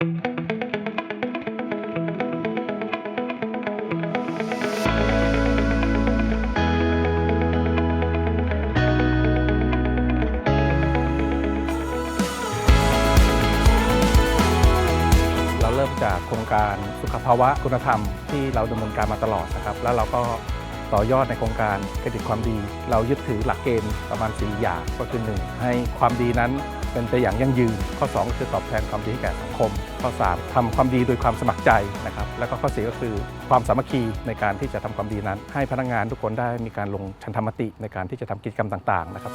เราเริ่มจากโครงการสุขภาวะคุณธรรมที่เราดำเนินการมาตลอดนะครับ แล้วเราก็ต่อยอดในโครงการเครดิตความดี เรายึดถือหลักเกณฑ์ประมาณ 4 อย่างก็คือ 1 ให้ความดีนั้น เป็นไปอย่างยั่งยืน ข้อ 2 คือตอบแทนความดีให้แก่สังคม ข้อ 3ทำความดีโดยความสมัครใจนะครับแล้วก็ข้อ4ก็คือความสามัคคีในการที่จะทำความดีนั้น ให้พนักงานทุกคนได้มีการลงชันธรรมติในการที่จะทำกิจกรรมต่างๆนะครับ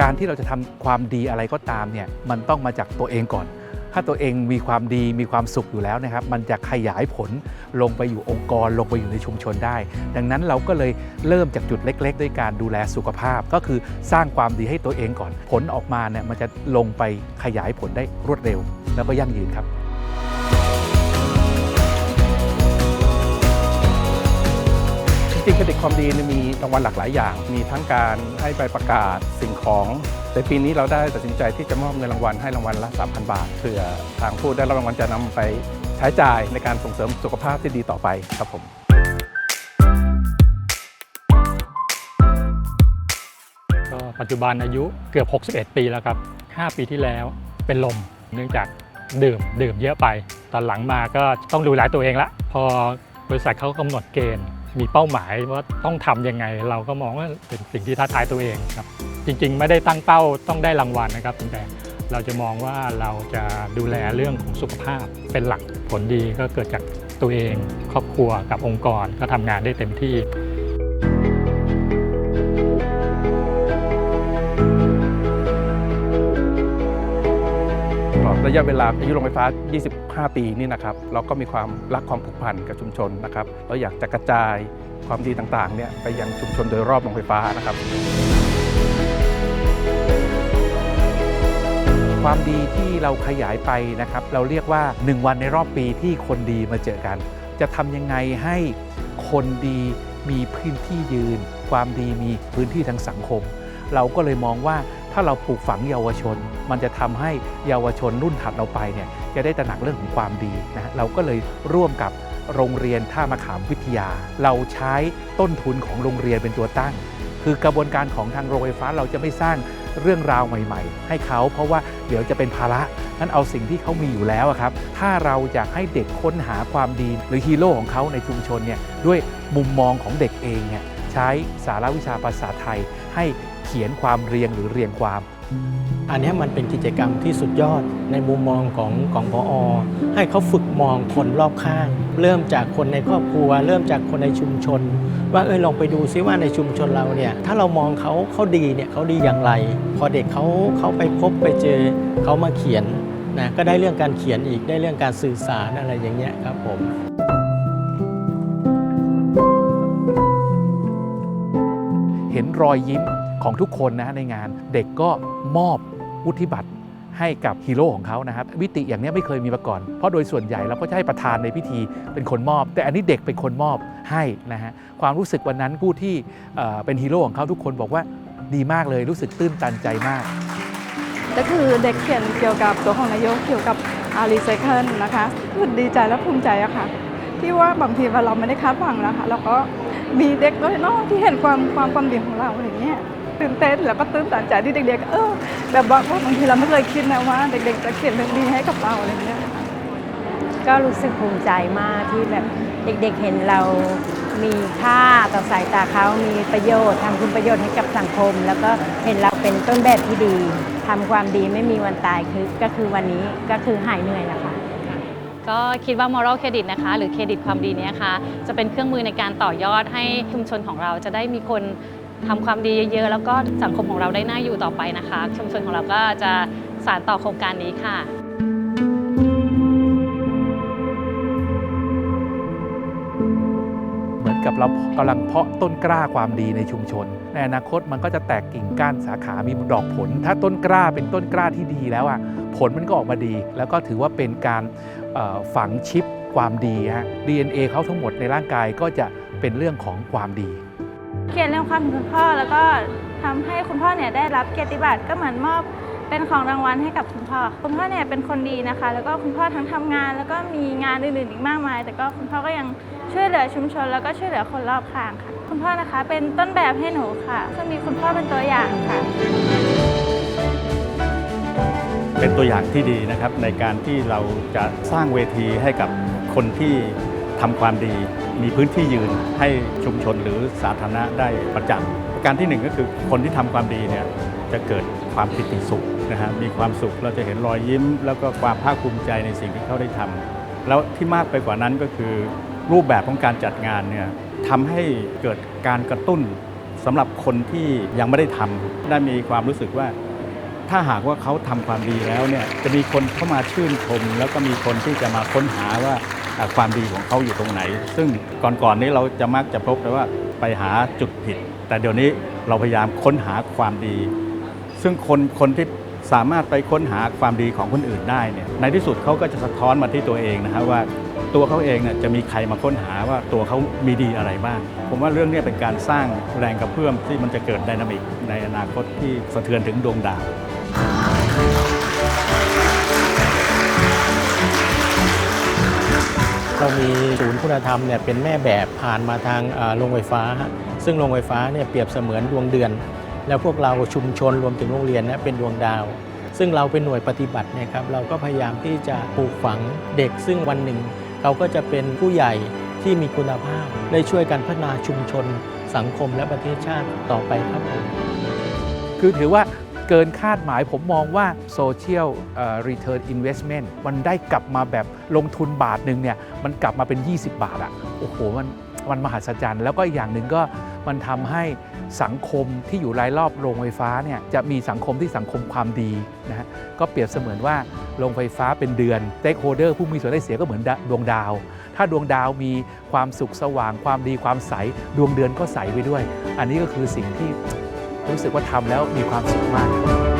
การที่เราจะทำความดีอะไรก็ตามเนี่ยมันต้องมาจากตัวเองก่อน ถ้าตัวเองมีความดีมีความสุขอยู่แล้วนะครับ มันจะขยายผลลงไปอยู่องค์กรลงไปอยู่ในชุมชนได้ ดังนั้นเราก็เลยเริ่มจากจุดเล็ก ๆ ด้วยการดูแลสุขภาพ ก็คือสร้างความดีให้ตัวเองก่อน ผลออกมาเนี่ยมันจะลงไปขยายผลได้รวดเร็ว แล้วก็ยั่งยืนครับจริงๆคดิความดีมีรางวัลหลากหลายอย่าง มีทั้งการให้ใบประกาศสิ่งของ แต่ปีนี้เราได้ตัดสินใจที่จะมอบเงินรางวัลให้รางวัลละ 3,000 บาทเพื่อทางผู้ได้รับรางวัลจะนำไปใช้จ่ายในการส่งเสริมสุขภาพที่ดีต่อไปครับผมก็ปัจจุบันอายุเกือบ 61 ปีแล้วครับ 5 ปีที่แล้วเป็นลม เนื่องจากดื่มดื่มเยอะไป ตอนหลังมาก็ต้องดูแลตัวเองละ พอบริษัทเขากำหนดเกณฑ์ มีเป้าหมายว่าต้องทำยังไง เราก็มองว่าเป็นสิ่งที่ท้าทายตัวเองครับ จริงๆ ไม่ได้ตั้งเป้าต้องได้รางวัลนะครับแต่เราจะมองว่าเราจะดูแลเรื่องของสุขภาพเป็นหลักผลดีก็เกิดจากตัวเอง ครอบครัวกับองค์กรก็ทำงานได้เต็มที่ ระยะเวลาอายุโรงไฟฟ้า 25 ปีนี่นะครับ เราก็มีความรักความผูกพันกับชุมชนนะครับ เราอยากจะกระจายความดีต่างๆเนี่ยไปยังชุมชนโดยรอบโรงไฟฟ้านะครับ ความดีที่เราขยายไปนะครับ เราเรียกว่า 1 วันในรอบปีที่คนดีมาเจอกัน จะทำยังไงให้คนดีมีพื้นที่ยืน ความดีมีพื้นที่ทางสังคม เราก็เลยมองว่า ถ้าเราปลูกฝังเยาวชน มันจะทำให้เยาวชนรุ่นถัดเราไปเนี่ยจะได้ตระหนักเรื่องของความดีนะเราก็เลยร่วมกับโรงเรียนท่ามะขามวิทยา เราใช้ต้นทุนของโรงเรียนเป็นตัวตั้ง คือกระบวนการของทางโรงไฟฟ้าเราจะไม่สร้างเรื่องราวใหม่ ๆ ให้เขาเพราะว่าเดี๋ยวจะเป็นภาระนั้นเอาสิ่งที่เขามีอยู่แล้วครับ ถ้าเราอยากให้เด็กค้นหาความดีหรือฮีโร่ของเขาในชุมชนเนี่ยด้วยมุมมองของเด็กเองเนี่ย ใช้สาระวิชาภาษาไทย ให้เขียนความเรียงหรือเรียงความ อันนี้มันเป็นกิจกรรมที่สุดยอดในมุมมองของของพอให้เขาฝึกมองคนรอบข้าง เริ่มจากคนในครอบครัว เริ่มจากคนในชุมชน ว่าเออลองไปดูซิว่าในชุมชนเราเนี่ยถ้าเรามองเขาเขาดีเนี่ยเขาดีอย่างไร พอเด็กเขาเขาไปพบไปเจอเขามาเขียนนะก็ได้เรื่องการเขียนอีกได้เรื่องการสื่อสารอะไรอย่างเงี้ยครับผม เห็นรอยยิ้มของทุกคนนะในงาน เด็กก็มอบวุฒิบัตรให้กับฮีโร่ของเขานะครับวิติอย่างนี้ไม่เคยมีมาก่อน เพราะโดยส่วนใหญ่เราก็จะให้ประธานในพิธีเป็นคนมอบ แต่อันนี้เด็กเป็นคนมอบให้นะฮะความรู้สึกวันนั้นผู้ที่เเป็นฮีโร่ของเขาทุกคนบอกว่าดีมากเลยรู้สึกตื้นตันใจมาก ก็คือเด็กเขียนเกี่ยวกับตัวของนายกเกี่ยวกับอารีไซเคิลนะคะรู้สึกดีใจและภูมิใจอะค่ะที่ว่าบางทีเราไม่ได้คาดหวังนะคะแล้วก็ มีเด็กน้อยเนาะที่เห็นความความความดีของเราอย่างเงี้ยตื่นเต้นแล้วก็ตื่นตันใจที่เด็กๆเออแบบว่าบางทีเราไม่เคยคิดนะว่า เด็กๆจะเขียนเรื่องดีให้กับเราอะไรเงี้ยก็รู้สึกภูมิใจมากที่แบบเด็กๆเห็นเรามีค่าต่อสายตาเขามีประโยชน์ทำคุณประโยชน์ให้กับสังคม แล้วก็เห็นเราเป็นต้นแบบที่ดีทำความดีไม่มีวันตายคือก็คือวันนี้ก็คือหายเหนื่อยแล้วค่ะ ก็คิดว่า moral credit นะคะ หรือเครดิตความดีนี้ค่ะจะเป็นเครื่องมือในการต่อยอดให้ชุมชนของเราจะได้มีคนทำความดีเยอะๆ แล้วก็สังคมของเราได้น่าอยู่ต่อไปนะคะ ชุมชนของเราก็จะสานต่อโครงการนี้ค่ะเหมือนกับเรากำลังเพาะต้นกล้าความดีในชุมชน ในอนาคตมันก็จะแตกกิ่งก้านสาขา มีดอกผล ถ้าต้นกล้าเป็นต้นกล้าที่ดีแล้วอะผลมันก็ออกมาดี แล้วก็ถือว่าเป็นการ ฝังชิปความดีฮะ DNA เขาทั้งหมดในร่างกายก็จะเป็นเรื่องของความดีเขียนเรื่องความดีคุณพ่อแล้วก็ทำให้คุณพ่อเนี่ยได้รับเกียรติบัตรก็เหมือนมอบเป็นของรางวัลให้กับคุณพ่อ คุณพ่อเนี่ยเป็นคนดีนะคะ แล้วก็คุณพ่อทั้งทำงาน แล้วก็มีงานอื่นๆอีกมากมาย แต่ก็คุณพ่อก็ยังช่วยเหลือชุมชน แล้วก็ช่วยเหลือคนรอบข้างค่ะ คุณพ่อนะคะเป็นต้นแบบให้หนูค่ะซึ่งมีคุณพ่อเป็นตัวอย่างค่ะ เป็นตัวอย่างที่ดีนะครับในการที่เราจะสร้างเวทีให้กับคนที่ทำความดี มีพื้นที่ยืนให้ชุมชนหรือสาธารณะได้ประจักษ์ประการที่หนึ่งก็คือคนที่ทำความดีเนี่ยจะเกิดความปิติสุขนะฮะมีความสุขเราจะเห็นรอยยิ้ม แล้วก็ความภาคภูมิใจในสิ่งที่เขาได้ทำแล้วที่มากไปกว่านั้นก็คือรูปแบบของการจัดงานเนี่ยทำให้เกิดการกระตุ้นสำหรับคนที่ยังไม่ได้ทำได้มีความรู้สึกว่า ถ้าหากว่าเขาทำความดีแล้วเนี่ยจะมีคนเข้ามาชื่นชม แล้วก็มีคนที่จะมาค้นหาว่าความดีของเขาอยู่ตรงไหน ซึ่งก่อนๆนี้เราจะมักจะพบแต่ว่าไปหาจุดผิด แต่เดี๋ยวนี้เราพยายามค้นหาความดี ซึ่งคนคนที่สามารถไปค้นหาความดีของคนอื่นได้เนี่ยในที่สุดเขาก็จะสะท้อนมาที่ตัวเองนะฮะว่าตัวเขาเองเนี่ยจะมีใครมาค้นหาว่าตัวเขามีดีอะไรบ้าง ผมว่าเรื่องนี้เป็นการสร้างแรงกระเพื่อมที่มันจะเกิดไดนามิกในอนาคตที่สะเทือนถึงดวงดาว เรามีศูนย์คุณธรรมเนี่ยเป็นแม่แบบผ่านมาทางโรงไฟฟ้า ซึ่งโรงไฟฟ้าเนี่ยเปรียบเสมือนดวงเดือน แล้วพวกเราชุมชนรวมถึงโรงเรียนเนยเป็นดวงดาว ซึ่งเราเป็นหน่วยปฏิบัติเนะครับเราก็พยายามที่จะปลูกฝังเด็ก ซึ่งวันหนึ่งเขาก็จะเป็นผู้ใหญ่ที่มีคุณภาพได้ช่วยกันพัฒนาชุมชน สังคมและประเทศชาติต่อไปครับผมคือถือว่า เกินคาดหมายผมมองว่า Social Return Investment มันได้กลับมาแบบลงทุนบาทหนึ่งเนี่ยมันกลับมาเป็น 20 บาทอะโอ้โหมันมันมหัศจรรย์แล้วก็อีกอย่างหนึ่งก็มันทำให้สังคมที่อยู่รายรอบโรงไฟฟ้าเนี่ยจะมีสังคมที่สังคมความดีนะฮะก็เปรียบเสมือนว่าโรงไฟฟ้าเป็นเดือน Stakeholder ผู้มีส่วนได้เสียก็เหมือนดวงดาว ถ้าดวงดาวมีความสุขสว่างความดีความใส ดวงเดือนก็ใสไปด้วย อันนี้ก็คือสิ่งที่ รู้สึกว่าทำแล้วมีความสุขมาก